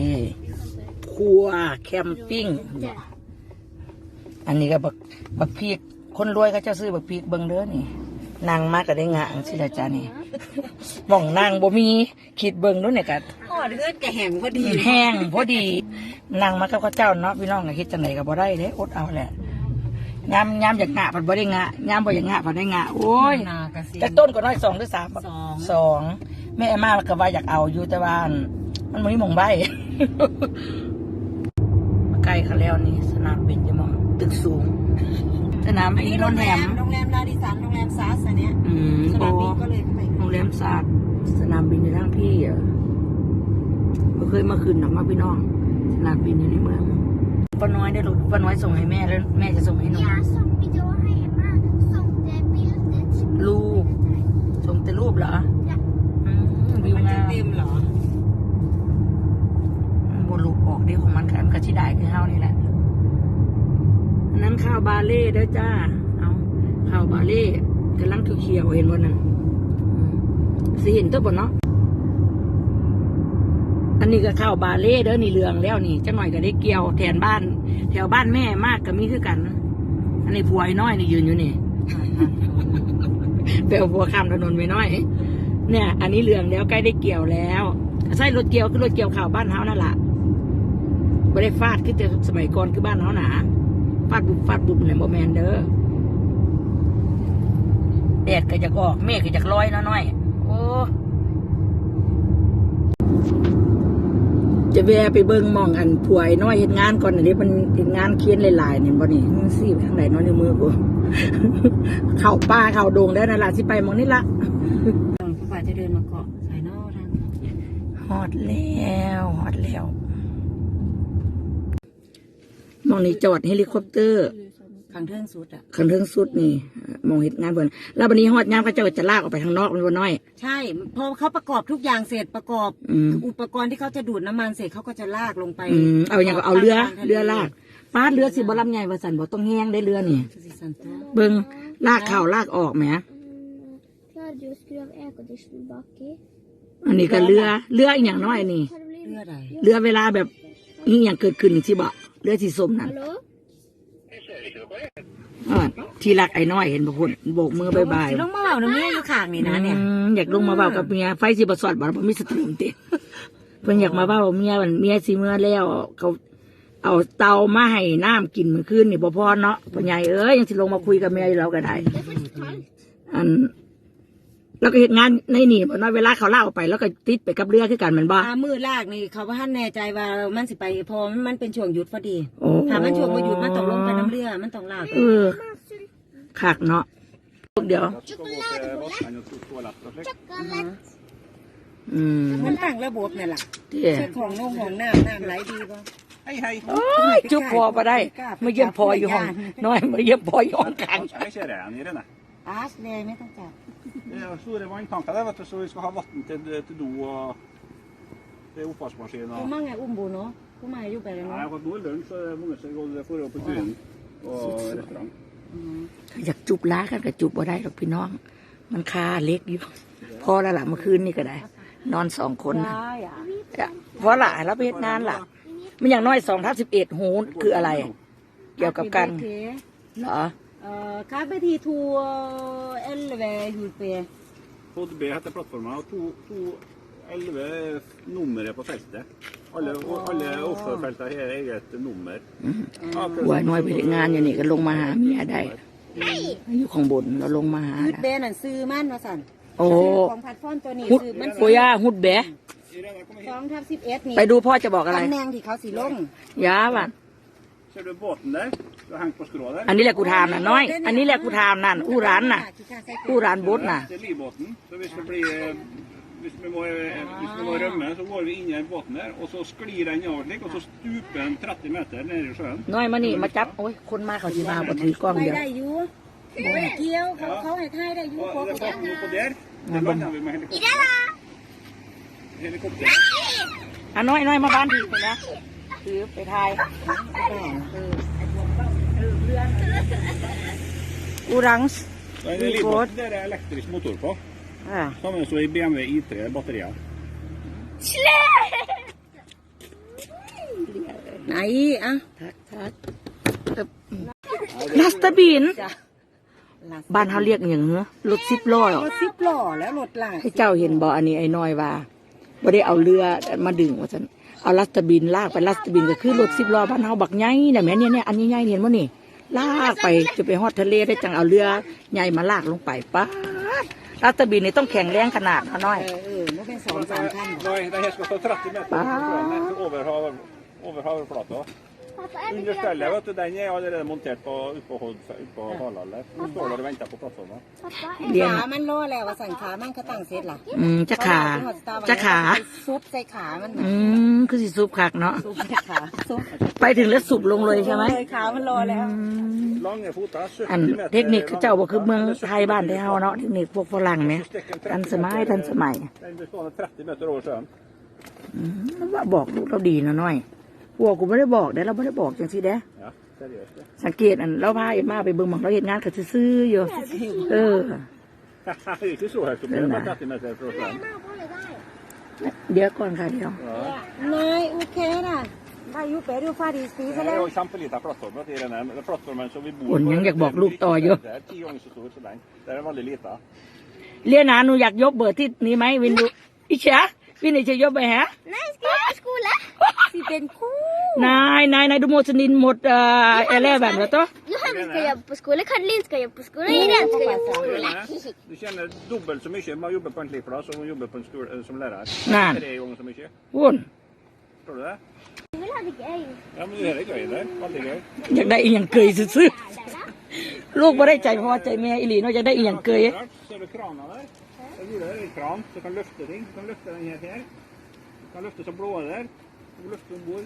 นี่ครัวแคมปิ้งอันนี้ก็บักบักพริกคนรวยเขาจะซื้อบักพริกเบิ่งเด้อนี่นางมากก็ได้งะสิละจ้านี่หม่องนางบ่มีคิดเบิ่งเด้วยเนี่ยก็อ๋อเลือดแกแห้งพอดีแห้งพอดีนางมากับข้าวเจ้าเนาะพี่น้องก็คิดจังไหนก็บ่ได้เด้อดเอาแหละยามยามอยากงะผัดบ่ได้งะยามบ่อยากงะผัดได้งะโอ้ยนากระเซียจากต้นก็น้อยสองหรือสามสองสองแม่มาก็ว่าอยากเอาอยู่แต่ว่า มันบ่มีหม่องใบมาใกล้เขาแล้วนี่ สนามบินจะมอง ตึกสูง สนามอันบินนี้นโรงนแรแหมมโรงแรมลาดิสันโรงแรมซัสอันเนี้ยอืมสโอ้นามบินก็เลยไปโรงแรมศาสตร์สนามบินในทางพี่อะไม่เคยมาคืนหรอกมาพี่น้อง สนามบินอยู่ในเมืองป้าน้อยได้หลุดป้าน้อยส่งให้แม่แล้วแม่จะส่งให้หนู Ja, som idag hemma som det bilder till รูปส่งแต่รูปเหรอ Ja. อืมวิวมันจะงามเต็มเหรอ บนรูปออกเดีของมันค่ะมันก็ชิได้คือเฮานี่แหละอันนั้นข้าวบาเล่เด้อจ้า เอาข้าวบาเล่กำลังเขียวเห็นบ่นั่นสิเห็นตัวบ่เนาะอันนี้ก็ข้าวบาเล่เด้อนี่เรืองแล้วนี่จังหน่อยก็ได้เกี่ยวแทนบ้าน แถวบ้านแม่มากก็มีคือกัน อันนี้ผัวไอ้น้อยนี่ยืนอยู่นี่เปลวผัวข้ามถนนไปน้อย เนี่ย อันนี้เรืองแล้วใกล้ได้เกี่ยวแล้วใช่รถเกี่ยวคือรถเกี่ยวข่าวบ้านเฮานั่นแหละ ไม่ได้ฟาดคือแต่สมัยก่อนคือบ้านเฮาหนาฟาดบุบฟาดบุบเนี่ยโมแมนเด้อแดดก็จะออกเมฆก็จะลอยน้อยๆโอ้จะแวะไปเบิ่งหมองอันผัวไอ้น้อยเห็นงานก่อนอันนี้มันเห็นงานเคียนหลายๆเนี่ยบ่นี่มันสิไปทางไหนเน้อยในมือกูเข้าป่าเข้าดงได้นั่นล่ะสิไปหมองนี่ละตอนผู้ป่าจะเดินมาเกาะสายนอกทางฮอดแล้วฮอดแล้วห มองนี้จอดเฮลิคอปเตอร์ข้างเทิงสุดอะคันเทิงสุดนี่หมองเห็ดงานเพิ่นแล้ววันนี้ฮอดยามก็เจ้าจะลากออกไปทางนอกมันบ่น้อย ใช่ พอเขาประกอบทุกอย่างเสร็จประกอบอืมอุปกรณ์ที่เขาจะดูดน้ำมันเสร็จเขาก็จะลากลงไปอืมเอาอย่างก็เอาเรือเรือลากป้าดเรือสิบ่ลำใหญ่ว่าสันบ่ต้องแห้งได้เรือนี่สิสันตัวเบิ่งลากเข้าลากออกแหม Klarar du att skruva av airconditionen bak i? อันนี้ก็เรือเรืออีหยังน้อยนี่ Har det เลือ blivit... ดอะไรเรือเวลาแบบนี่อย่างเกิดขึ้นสิบ่ เรือสีส้มนั่น Hallå? อ่าที่รักไอ้น้อยเห็นบ่พุ่นโบกมือบายบายสิลงมาเบาน้ำเมียอยู่ข้างนี่นะเนี่ยอืมอยากลงมาเว้ากับเมียไฟสิบ่สอดบ่บ่มีสติมติเพิ่นอยากมาเว้าเมียมันเมียสิเมื่อแล้วเขาเอาเตามาให้น้ำกินมื้อคืนนี่บ่พอเนาะพ่อใหญ่เอ้ยยังสิลงมาคุยกับเมียอยู่แล้วก็ได้ Det är faktiskt kallt. อัน แล้วก็เฮ็ดงานในนี่บ่เนาะเวลาเขาลากออกไป แล้วก็ติดไปกับเรือคือกันแมันบ่อามือลากนี่เขาว่าท่านแน่ใจว่ามันสิไปพอมันเป็นช่วงหยุดพอดีโอ้ ถ้ามันช่วงมาหยุดมันต้องลงไปน้ำเรือมันต้องลากเออคักเนาะเดี๋ยว Choklad. อืมมันตั้งระบบเนี่ยแหละเด้เช็คของนงของน้ำน้ำไหลดีป่ะ Hei, hei. โอ้ยจุ๊บพอบ่ได้มาเยี่ยมพออยู่ห้องน้อยมาเยี่ยมพออยู่ห้องกลาง Her ser jeg nede nede. อาร์ชเลยไม่ต้องจับ Det er store vanntanker der, vet du, så vi skal ha vann til, til do og til oppvaskmaskin กู og มั่งไงอุ้มบูเนาะกูมาอยู่ไปเลย Nei, เนาะ akkurat nå er lunsj, så er det mange som går for å på turen og restaurant. อยากจุบล้ากันก็จุบบ่ได้หรอกพี่น้อง มันคาเล็กอยู่ พอและล่ะเมื่อคืนนี่ก็ได้ นอนสองคนนะได้อะจะเพราะล่ะแล้วไปเฮ็ดงานล่ะ มันอย่างน้อยสองทับสิบเอ็ดหูคืออะไร เกี่ยวกับการเหรอ เอ่อคาเฟ่ทีทัวร์เอลเวยูเป Pod B heter plattformen, og to, to 11 numre på feltet. Alle, og alle offshore-feltene har eget nummer. หัวน้อยไปเฮ็ดงานอยู่นี่ก็ลงมาหาเมียได้อยู่ข้างบนเราลงมาหายุดน่ะเบนั่นซื้อมันว่าสั่นโอ้ของพัดฟ้อนตัวนี้ฮุดซื้อมันโกย่าฮุดแบะสองทับสิบเอ็ดนี่ไปดูพ่อจะบอกอะไรตำแหน่งที่เขาสีลงยาว่ะ Ser du båten der? Du har hengt på skrå der. อันนี้แหละกูถามน่ะน้อย อันนี้แหละกูถามนั่นอู้ร้านน่ะอู้ร้านบดน่ะ Det er livbåten. Så hvis det blir eh, hvis vi, må, eh, hvis vi må rømme, så går vi inn i den båten der, og så sklir den av slik, og så stuper den 30 meter ned i sjøen. น้อยมานี่มาจับโอ้ยคนมาเขาสิมาบ่ถือกล้องไปเดียว ได้อยู่ไม่เกี่ยวเขาเขาให้ทายได้อยู่พอ Og det เขา båten oppå der, det lander vi med helikopter. Helikopter. อะน้อยน้อยมาบ้านพี่เห็นนะถือไปทายอูรั งส์ Da er det livbåten der er elektrisk motor på. อ่า Sammen så i BMW i3 batterier. ไอ้อะทักทักลัสตบินจ้ะบ้านเขาเรียกอย่างเหรอรถสิบล้อเหรอรถสิบล้อแล้วรถหลังให้เจ้าเห็นบ่อันนี้ไอ้น้อยว่าบ่ได้เอาเรือมาดึงว่าซั่นเอาลัสตบินลากไปลัสตบินก็คือรถสิบล้อบ้านเฮาบักใหญ่น่ะแม่เนี่ยเนี่ยอันใหญ่ๆเห็นบ่นี่ ลากไปจะไปฮอดทะเลได้จังเอาเรือใหญ่มาลากลงไปป๊าดลัสตบินนี่ต้องแข็งแรงขนาดนะน้อยเออเออมันเป็นสองสามขั้น Nej, det här ska stå 30 meter Va? från överhav, överhavsplata. Pappa, är det Understället, vet du, den är allerede montert på, ut på, Hod- ut på Halaller. Den står der og venter på plattformen. Pappa, เรียนขามันล้อแล้วว่าสั่งขามันก็ตั้งเสร็จล่ะอืมจะขา จะขา ซุปใส่ขามันอืม คือสิซุปคักเนาะ ซุปใส่ขาซุปไปถึงแล้วสุบลงเลยใช่ไหมเลยขามันรอแล้ว Lange foter, อัน 70 meter. เทคนิคเขาเจ้าบอกคือเมืองไทยบ้านไทยเฮาเนาะ เทคนิคพวกฝรั่งเนี่ย ทันสมัยทันสมัย Den blir stående 30 meter over sjøen. ว่าบอกลูกเราดีนะน้อย พวกกูไม่ได้บอกเด้เราไม่ได้บอกจังสิเด้ Ja, seriøst. ja. สังเกตอันเราพาเอ็มมาไปเบิ่งหมองเราเห็นงานกับซื่อๆอยู่เออ det er ikke så høyt oppe, det er bare 30 meter fra sjøen. mamma håller där. เดี๋ยวก่อนค่ะเดี๋ยว Ja. นายโอเคนะว่าอยู่เปรูฟาดีสตี Det ซะ er แล้ว jo kjempeliten plattform. vet du, i den her. Den plattformen som vi bor อุ่นยังอยากบอกลูกต่ออยู่ Det er ti ganger så stor som den. Det er veldig liten. เรียนนะหนูอยากยกเบอร์ที่นี้ไหมวินดูอิชาวินอิชายกไปฮะ Nej, ska jag på skolan? สิเป็นคู่นายนายนายดูโมสนินหมดเอ่อเอเลแบบแล้วตัว Johanna ska jobba på skolan, Caroline ska jobba på skolan, Irene ska jobba på skolan. Du tjener dobbelt så mye med å jobbe på en slik plass som å jobbe på en skole, eh, som lærer. Nei. Tre ganger så mye. วุ่น Tror du det? Jag vill ha det gøy. Ja, men det er gøy det. Veldig gøy. อยากได้อีหยังเกยซื่อๆลูกไม่ได้ใจพ่อใจแม่อีหลีเนาะอยากได้อีหยังเกย Klart. Ser du krana der? Der hvor det er en kran som kan løfte ting. Du kan løfte den her her. Du kan løfte som blåa der. Du kan løfte ombord.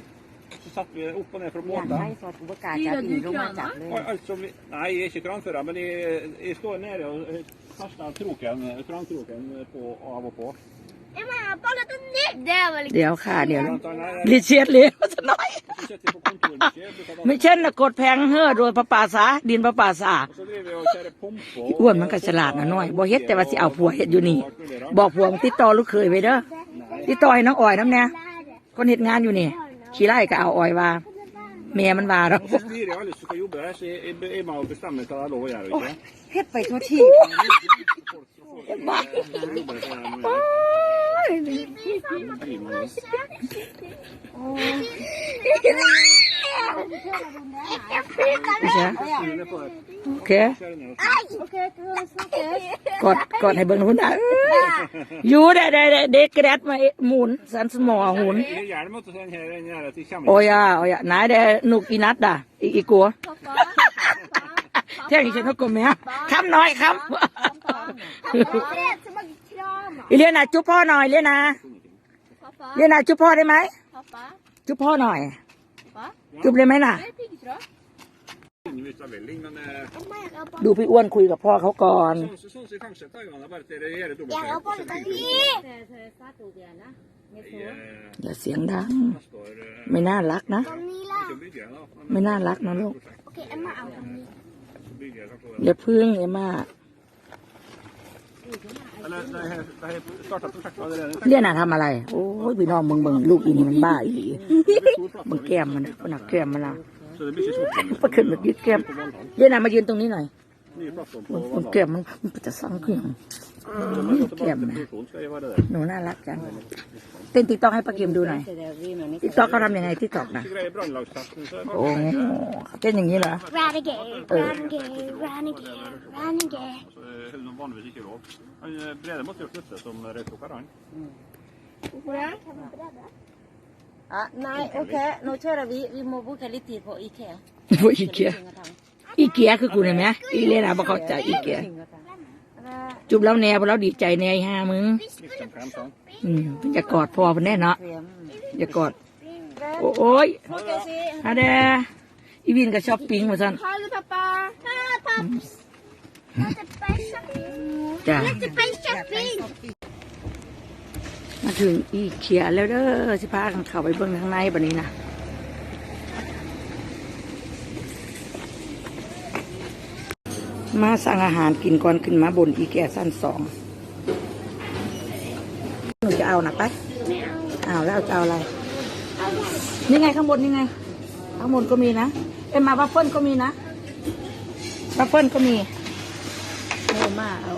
Så setter vi det opp og ned fra อยาก båten. ให้สอดอุปการจับอีลงมาจับเลย Og alt som vi, nei, jeg er ikke kranfører, men jeg, jeg står nede og kaster kroken, krankroken på, av og på. Emma, jag har bollat den nu. Det var liksom... เดี๋ยวค่ะ เดี๋ยว Blant annet รีเชียดเลยจะน้อย så sitter vi på kontoret ikke, bruker da- ไม่เช่นนะกดแพงเฮ้อโดยประปาสาดินประปาสา Og så driver vi og kjører pumper. อ้วนมันก็ฉลาดนะน้อยบ่เฮ็ดแต่ว่าสิเอาผัวเฮ็ดอยู่นี่ บอกผัวมึงติดต่อลูกเคยไว้เด้อติดต่อให้น้องอ้อยน้ำเนี่ยคนเฮ็ดงานอยู่นี่ ขี้ไล่ก็เอาอ้อยว่าแม่มันว่าเรา Så styrer alle som skal jobbe her, så jeg, jeg, jeg er med og bestemmer hva det er lov å gjøre og ikke. เฮ็ดไปทั่วที่ Folk som får jobbe for dem, driver med det. ใช่ Styrer ned på det. โอเค Kjører ned og กดกดให้เบิ่งหุ่นอะเอ้ยอยู่ได้ได้ได้เด็กกระแดดมาหมุนสันสมอหุ่น Jeg er gjerne med å ta den her, den her, at de kommer โอ้ยอะโอ้ยอะไหนายได้นุกอีนัดด่ะอีอีกัว Pappa, เที่ยงอีฉันก็กลัวแม่คำน้อยค pappa, det är som att krama. ำ อีเลียนาจุ๊บพ่อหน่อยเลียนา Pappa, เลียนาจุ๊บพ่อได้ไหม pappa, จุ๊บพ่อหน่อย pappa. จุ๊บเลยไหมน่ะ Det är piggtråd. inn hvis jeg vil, men eh, Mamma, jag har bollat. ดูพี่อ้วนคุยกับพ่อเขาก่อน sånn som sånn som i fengsel, tar jeg bare til det gjør det Jag har dobbelt. bollat den i. Jeg, อย่าเสียงดัง neste år, eh, ไม่น่ารักนะ Camilla. så bygger jeg da. Men ไม่น่ารักนะลูก Okej, Emma, out of me. så bygger jeg kanskje อย่าพึ่งเอมมา Eller, det her, det her startet prosjektet allerede. เลียนาทำอะไร โอ้ยพี่น้องมึงมึงลูกอีนี่มันบ้าอีมึงแก้มมันมันหนักแก้มมันนะ Så det blir ikke svart. มาขึ้นยึดแก้มเลียนามายืนตรงนี้หน่อย มันมัน Valhall. แก้มมันมันจะสั่งขึ้น Så når jeg går tilbake til produksjonen, skal jeg være der. หนูน่ารักจังเต้นติ๊กต็อกให้ป้าเกมดูหน่อยติ๊กต็อกเขาทำยังไงติ๊กต็อกนะ Ikke greier brannlagstesten, så er det โอ้เต้นอย่างนี้เหรอ Renegade, renegade, renegade, renegade. Så er det noen vanligvis ikke lov. Han eh, Brede måtte jo slutte som røyklukker, han. อะนายโอเคโนเชอร์วีวีโมบุคลิตีโพอีแคพวกอีเกีย อีเกียคือกูเนี่ยไหมอีเลียนาบอกเข้าใจอีเกียจุบแล้วแน่พอเราดีใจแน่ไอ้ห้ามึง Liksom frem sånn. อืมอย่ากอดพ่อเพิ่นแน่เนาะเตรียมอย่ากอด โอโอ้ยโอเคสิอะเดอีวินก็ช้อปปิ้งมาสั่น Ha det pappa. Ha det paps. Lite bärs จ้า Lite bärs shopping. มาถึงอีเขียแล้วเด้อสิพากันเข้าไปเบิ่งข้างในบัดนี้นะ มาสั่งอาหารกินก่อนขึ้นมาบนอีแกสั้นสองหนูจะเอานะไปเอาแล้วจะเอาอะไร นี่ไงข้างบนนี่ไง ข้างบนก็มีนะเอ็มมาวัฟเฟิลก็มีนะวัฟเฟิลก็มีเอ็มมาเอา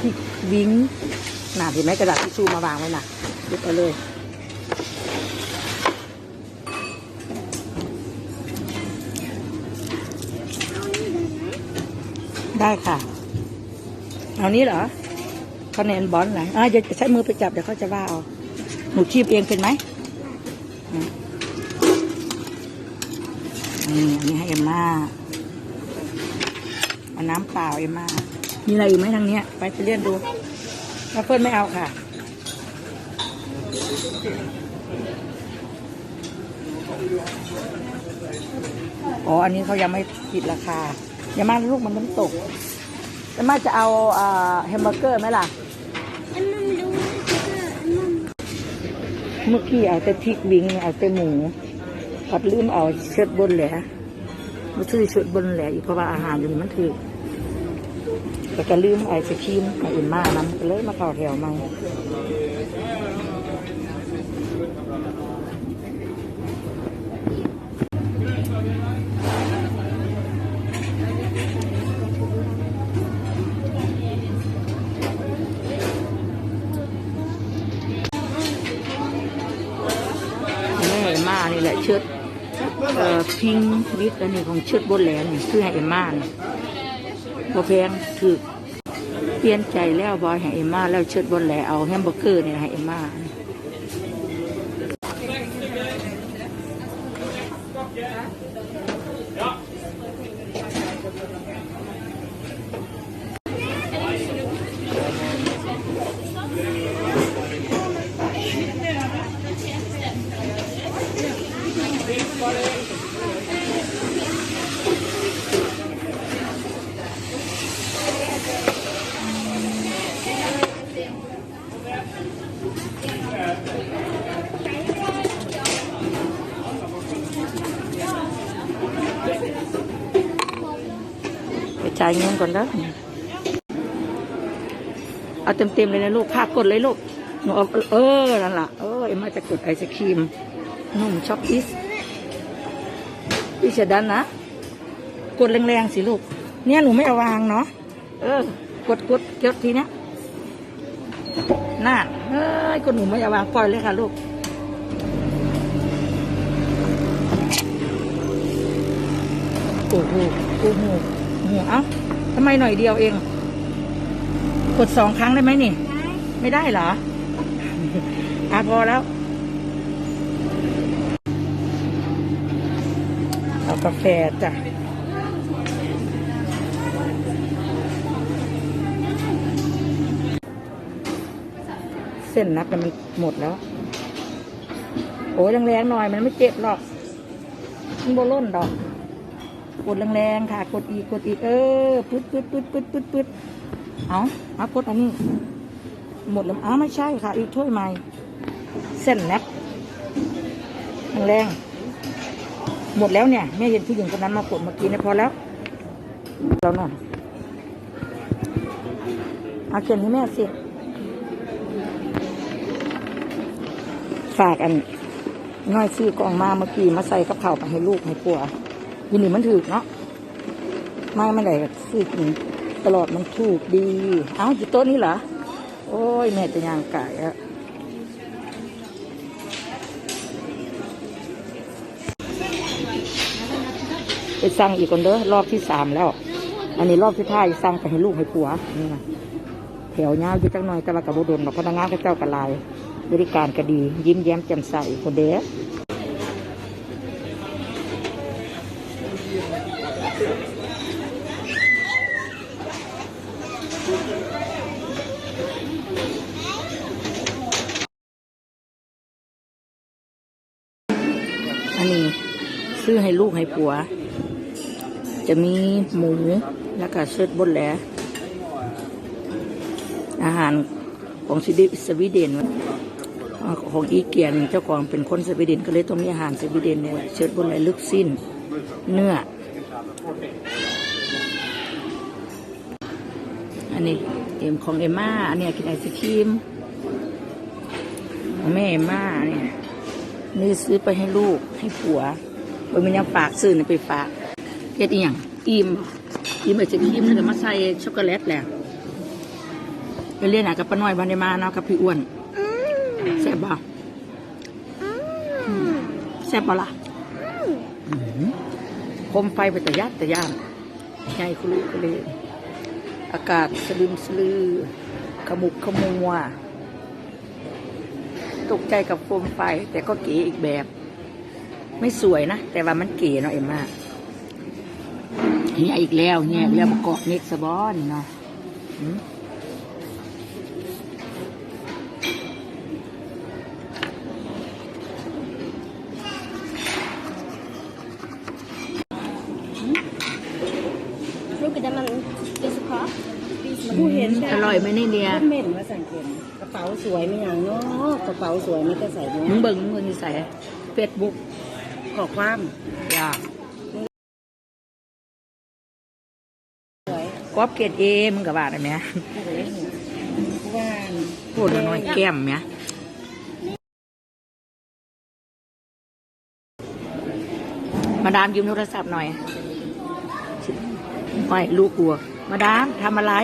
พริกวิ้งหน่ะเห็นไหมกระดาษทิชชู่มาวางไว้น่ะหยิบเอาเลย ได้ค่ะ เอานี้เหรอคะแนนบอลไหนอ่าอย่าใช้มือไปจับเดี๋ยวเขาจะว่าเอา หนูคีบเองเป็นไหมนี่นนี้ให้เอ็มมาเอาน้ำเปล่าเอ็มมามีอะไรอีกไหมทางเนี้ย ไปไปเรียนดูแล้วเฟิร์นไม่เอาค่ะ อ๋อ อันนี้เขายังไม่ปิดราคา อย่ามาลูกมันน้ำตกอย่มาจะเอาแฮมเบอร์เกอร์ไหมล่ะเมื่อกี้เอาแต่พริกวิงเอาแต่หมูปัดลืมเอาเชิดบนแหละมาซื้อเชิดบนแหละอีกเพราะว่าอาหารอยู่นี่มันถือแต่ก็ลืมไอศครีมไออื่นมากนำก็เลยมาเข้าแถวมาแม่เอ็มมานี่แหละเชิดเอ่อพิงวิกอันนี้ของเชิดบนแหลนี่คือให้เอ็มมานี่พอแพงถือเปลี่ยนใจแล้วบอยให้เอ็มมาแล้วเชิดบนแหลเอาแฮมเบอร์เกอร์นี่ให้เอ็มมา ไปจ่ายเงินก่อนเด้อเอาเต็มๆเลยนะลูกพากดเลยลูกหนูเอาเออนั่นล่ะเออเอ็มมาจะกดไอศครีมนุ่มช็อกอิส พี่เฉดันนะกดแรงๆสิลูก เนี่ยหนูไม่เอาวางเนาะเออกดกดกดทีเนี้ยน่าเอ้ยกดหนูไม่เอาวางปล่อยเลยค่ะลูกโอ้โหโอ้โหโอ้โหเอ้าทำไมหน่อยเดียวเอง กดสองครั้งได้ไหมนี่ ไม่ได้เหรออะพอแล้ว เอา กาแฟจ้ะเส้นนักมันหมดแล้ว โอ้ยแรงๆหน่อยมันไม่เจ็บหรอกมันโบล่นดอก กดแรงๆค่ะ กดอีกกดอีกเออปึ๊ดปึ๊ดปึ๊ดปึ๊ดปึ๊ดปึ๊ดเอาเอากดอันนี้ หมดแล้วอ้าวไม่ใช่ค่ะ อีกถ้วยใหม่ เส้นน็กแรงๆ หมดแล้วเนี่ยแม่เห็นผู้หญิงคนนั้นมากดเมื่อกี้เนี่ยพอแล้วเราหน่อยเอาเขียนให้แม่สิฝากอันน้อยซื้อกองมาเมื่อกี้มาใส่กับเข่าไปให้ลูกให้ปัวยินดีมันถูกเนาะม่ไม่ได้ซื้อกินตลอดมันถูกดี เอ้าอยู่โต๊ะนี้เหรอ โอ้ย แม่จะยางไก่อะ ไปสั่งอีกคนเด้อรอบที่สามแล้ว อันนี้รอบที่ท้ายสั่งไปให้ลูกให้ผัวนี่นะแถวยาวอยู่จังหน่อยแต่ว่ากับบุดนเราพนักงานก็เจ้ากระลาย บริการก็ดี ยิ้มแย้มแจ่มใสคนเด้ออันนี้ซื้อให้ลูกให้ผัว จะมีหมูแล้วก็เชิดบนแหลอาหารของสวีสวเดนของอีเกียนเจ้าของเป็นคนสวีเดนก็เลยต้องมีอาหารสวีเดนเนี่ยเชิดบนไหลลึกสิ้น เนื้อ อันนี้เอ็มของเอมม่าอันนี้กินไอศครีมของแม่เอมม่าเนี่ยนี่ซื้อไปให้ลูกให้ผัวมันยังฝากซื้อนี่ไปฝาก เฮ็ดอีหยังอิ่มอิ่มไอศครีมแล้วก็มาใส่ช็อกโกแลตแหละไปเรียนหากับป้าน้อยบ้านได้มาเนาะกับพี่อ้วนแซ่บบ่แซ่บบ่ล่ะอื้อหือคมไฟไปแต่ยัดแต่ย่านใหญ่คุลุกเลย อากาศสลืมสลือ ขมุกขมัวตกใจกับโคมไฟ แต่ก็เก๋อีกแบบ ไม่สวยนะ แต่ว่ามันเก๋เนาะเอ็มมา เฮียอีกแล้วเฮียอีกแล้วประกอบเน็กสบอนเนาะหืม嗯 Look at them and there's a car. ผู้เห็นอร่อยไหมนี่เดียรถเม่นมาสังเกตกระเป๋าสวยไหมอย่างเนาะกระเป๋าสวยไม่ก็ใส่มึเนาะงเบิ่งมึงนี่ใส่เฟซบุ๊กขอความอย่าส กอบเกตเอมึงกับว่าได้ไหมผู้เห็นผู้ว่าพูดน้อยๆแก้มไหมมาดามยืมโทรศัพท์หน่อยไม่ลูกกลัว มาดามทำอะไร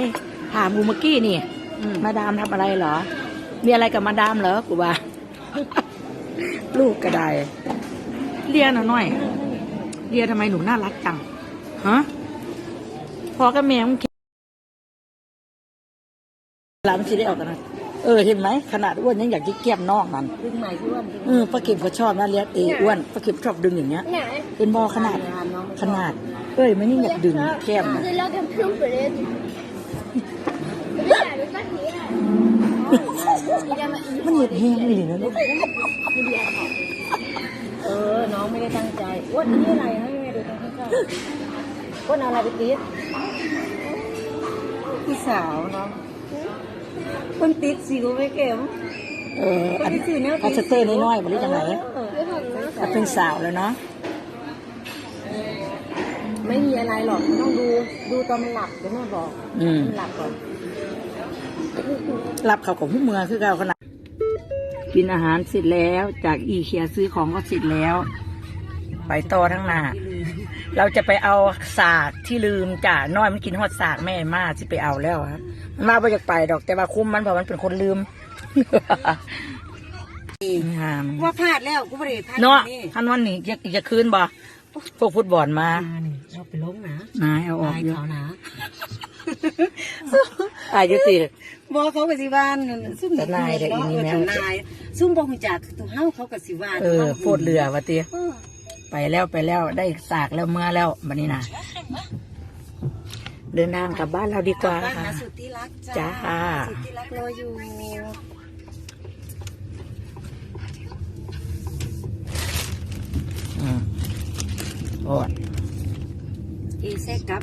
ถามกูเมื่อกี้นี่อืมมาดามทำอะไรเหรอ มีอะไรกับมาดามเหรอกูว่าลูกก็ได้เรียนหน่อยเรียนทำไมหนูน่ารักจัง ฮะ พอกับแม่มึงหลานสิได้ออกกันนะเออเห็นไหมขนาดอ้วนยังอยากที่แก้มนอกมันดึงใหม่ที่ว่าดึงเออป้าเก็บเขาชอบนะเลี้ยงเออ้วนป้าเก็บชอบดึงอย่างเงี้ย Nej. เป็นบอขนาดน้องไม่ชขอบนาด เอ้ยมันนี่อยากดึงแก้มนะ Du lagar en pumpered. Det är jävligt vackert. มันเหยียดแห้งเลยนะลูกเออน้องไม่ได้ตั้งใจอ้วนอันนี้อะไรนะแม่ดูตรงข้างๆอ้วนเอาอะไรไปติ ดพี่สาวเนาะคนติดสิวไม่เก็บเอออันอันสเตอร์น้อยๆมันได้จังไหนเออแต่เป็นสาวแล้วเนาะไม่มีอะไรหรอกต้องดูดูตอนมันหลับเดี๋ยวแม่บอกอืมมันหลับก่อนรับเขาของผู้เมืองคือเราขนาดกินอาหารเสร็จแล้วจากอีเคียซื้อของก็เสร็จแล้ว ไปต่อทั้งหน้า เราจะไปเอาสากที่ลืมจ่าน้อยมันกินฮอดสากแม่มาสิไปเอาแล้วฮะมันมาไปจากไปดอกแต่ว่าคุ้มมันเพราะมันเป็นคนลืมงามว่าพลาดแล้วกูไม่ได้พลาดเนาะนี่ท่านวันนี้จะจะคืนบ่พวกฟุตบอลมาอ่านี่เราไปลงนะนายเอาออกตายเยอะเขานะอายุติบอกเขากับสิวานซุ่มแต่นายเด้ออีนี่แม่แต่นายซุ่มบอกหุ่นจักตัวเฮาเขากับสิวานเออโฟดเรือวะเตีย ไปแล้วไปแล้วได้สากแล้วเมื่อแล้วบันนี้นะเดินทางกลับบ้านเราดีกว่าบ้านค่ะนะสุดที่รักจ้าจ้าสุดที่รักรออยู่อืมโอ้อีเซกกับ